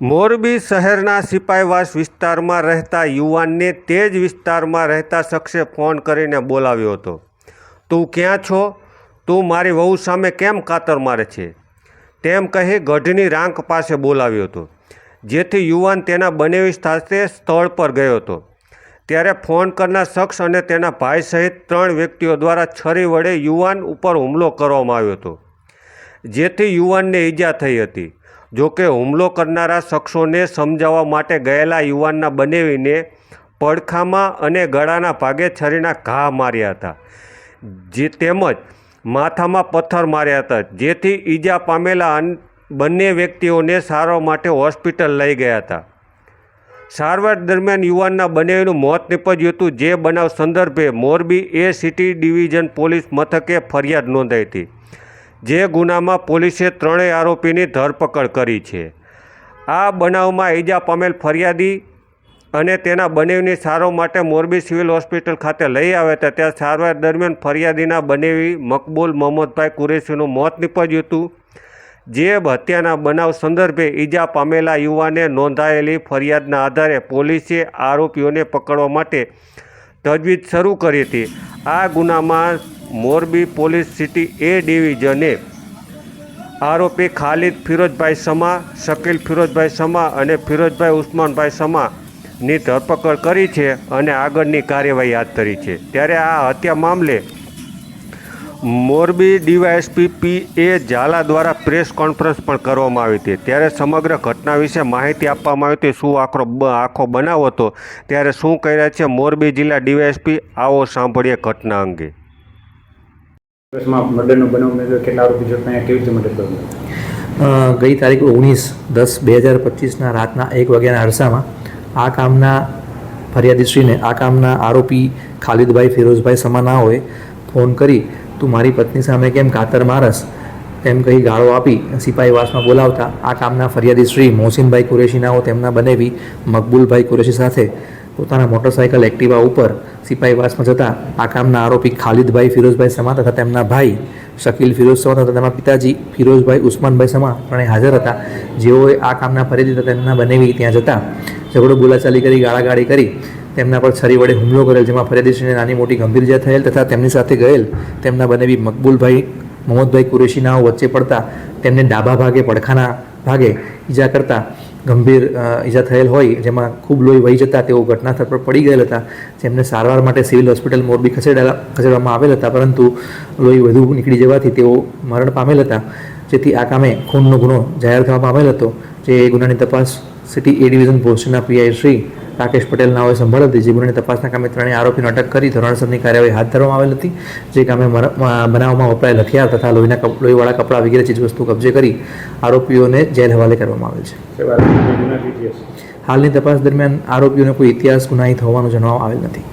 મોરબી શહેરના સિપાઈવાસ વિસ્તારમાં રહેતા યુવાનને તે જ વિસ્તારમાં રહેતા શખ્સે ફોન કરીને બોલાવ્યો હતો. તું ક્યાં છો? તું મારી વહુ સામે કેમ કાતર મારે છે? તેમ કહી ગઢની રાંક પાસે બોલાવ્યો હતો, જેથી યુવાન તેના બનેવી સાથે સ્થળ પર ગયો હતો. ત્યારે ફોન કરનાર શખ્સ અને તેના ભાઈ સહિત ત્રણ વ્યક્તિઓ દ્વારા છરી વડે યુવાન ઉપર હુમલો કરવામાં આવ્યો હતો, જેથી યુવાનને ઈજા થઈ હતી. જોકે હુમલો કરનારા શખ્સોને સમજાવવા માટે ગયેલા યુવાનના બનેવીને પડખામાં અને ગળાના ભાગે છરીના ઘા માર્યા હતા, જે તેમજ માથામાં પથ્થર માર્યા હતા, જેથી ઈજા પામેલા બંને વ્યક્તિઓને સારવાર માટે હોસ્પિટલ લઈ ગયા હતા. સારવાર દરમિયાન યુવાનના બનેવીનું મોત નીપજ્યું હતું, જે બનાવ સંદર્ભે Morbi A city division police મથકે ફરિયાદ નોંધાઈ હતી. જે ગુનામાં પોલીસે ત્રણેય આરોપીની ધરપકડ કરી છે. આ બનાવમાં ઈજા પામેલ ફરિયાદી અને તેના બનેવીની સારવાર માટે મોરબી સિવિલ હોસ્પિટલ ખાતે લઈ આવ્યા હતા. ત્યાં સારવાર દરમિયાન ફરિયાદીના બનેવી મકબૂલ મોહમ્મદભાઈ કુરેશીનું મોત નીપજ્યું હતું. જે હત્યાના બનાવ સંદર્ભે ઈજા પામેલા યુવાને નોંધાયેલી ફરિયાદના આધારે પોલીસે આરોપીઓને પકડવા માટે તજવીજ શરૂ કરી હતી. આ ગુનામાં મોરબી પોલીસ સિટી એ ડિવિઝને આરોપી ખાલિદ ફિરોજભાઈ સમા, શકીલ ફિરોજભાઈ સમા અને ફિરોજભાઈ ઉસ્માનભાઈ સમાની ધરપકડ કરી છે અને આગળની કાર્યવાહી હાથ ધરી છે. ત્યારે આ હત્યા મામલે Morbi DYSP P A Jhala દ્વારા પ્રેસ કોન્ફરન્સ પણ કરવામાં આવી હતી. ત્યારે સમગ્ર ઘટના વિશે માહિતી આપવામાં આવી હતી, શું આખો આખો બનાવ હતો, ત્યારે શું કહી રહ્યા છે મોરબી જિલ્લા ડીવાયએસપી? આવો સાંભળીએ ઘટના અંગે. મર્ડરનો બનાવ મેળવ્યો, કેટલા આરોપી ઝડપાયા કેવી રીતે મર્ડર ગઈ તારીખ ઓગણીસ દસ બે હજાર પચીસના રાતના એક વાગ્યાના અરસામાં આ કામના ફરિયાદીશ્રીને આ કામના આરોપી ખાલિદભાઈ ફિરોઝભાઈ સમાનાઓએ ફોન કરી, તું મારી પત્ની સામે કેમ કાતર મારસ? તેમ કહી ગાળો આપી સિપાહીવાસમાં બોલાવતા આ કામના ફરિયાદીશ્રી મોહસિનભાઈ કુરેશીનાઓ તેમના બનેવી મકબૂલભાઈ કુરેશી સાથે પોતાના મોટરસાયકલ એક્ટિવા ઉપર સિપાહીવાસમાં જતા આ કામના આરોપી ખાલિદભાઈ ફિરોઝભાઈ સમા તથા તેમના ભાઈ શકીલ ફિરોઝ સમા તથા તેમના પિતાજી ફિરોઝભાઈ ઉસ્માનભાઈ સમા ત્રણેય હાજર હતા. જેઓએ આ કામના ફરીથી તેમના બનેવી ત્યાં જતા ઝઘડો બોલાચાલી કરી, ગાળાગાળી કરી, તેમના પર છરી વડે હુમલો કરેલ, જેમાં ફરિયાદીશ્રીને નાની મોટી ગંભીર ઇજા થયેલ તથા તેમની સાથે ગયેલ તેમના બનેવી મકબૂલભાઈ મોહમ્મદભાઈ કુરેશીનાઓ વચ્ચે પડતા તેમને ડાબા ભાગે, પડખાના ભાગે ઈજા કરતા ગંભીર ઈજા થયેલ હોય, જેમાં ખૂબ લોહી વહી જતા, તેઓ ઘટના સ્થળ પર પડી ગયેલ હતા, જેમને સારવાર માટે સિવિલ હોસ્પિટલ મોરબી ખસેડાયેલા, ખસેડવામાં આવેલ હતા, પરંતુ લોહી વધુ નીકળી જવાથી તેઓ મરણ પામેલ હતા, જેથી આ કામે ખૂનનો ગુનો જાહેર થવામાં આવેલ હતો, જે ગુનાની તપાસ સિટી એ ડિવિઝન પોસ્ટના પીઆઈ શ્રી રાકેશ પટેલ હોય સંભાળ હતી. જે ગુનાની તપાસના કામે ત્રણેય આરોપીને અટક કરી ધોરણસરની કાર્યવાહી હાથ ધરવામાં આવેલ હતી જે કામે બનાવમાં વપરાયેલ હથિયાર તથા લોહીના લોહીવાળા કપડાં વગેરે ચીજવસ્તુ કબજે કરી આરોપીઓને જેલ હવાલે કરવામાં આવેલ છે. હાલની તપાસ દરમિયાન આરોપીઓને કોઈ ઇતિહાસ ગુનાહિત હોવાનું જણાવવામાં આવેલ નથી.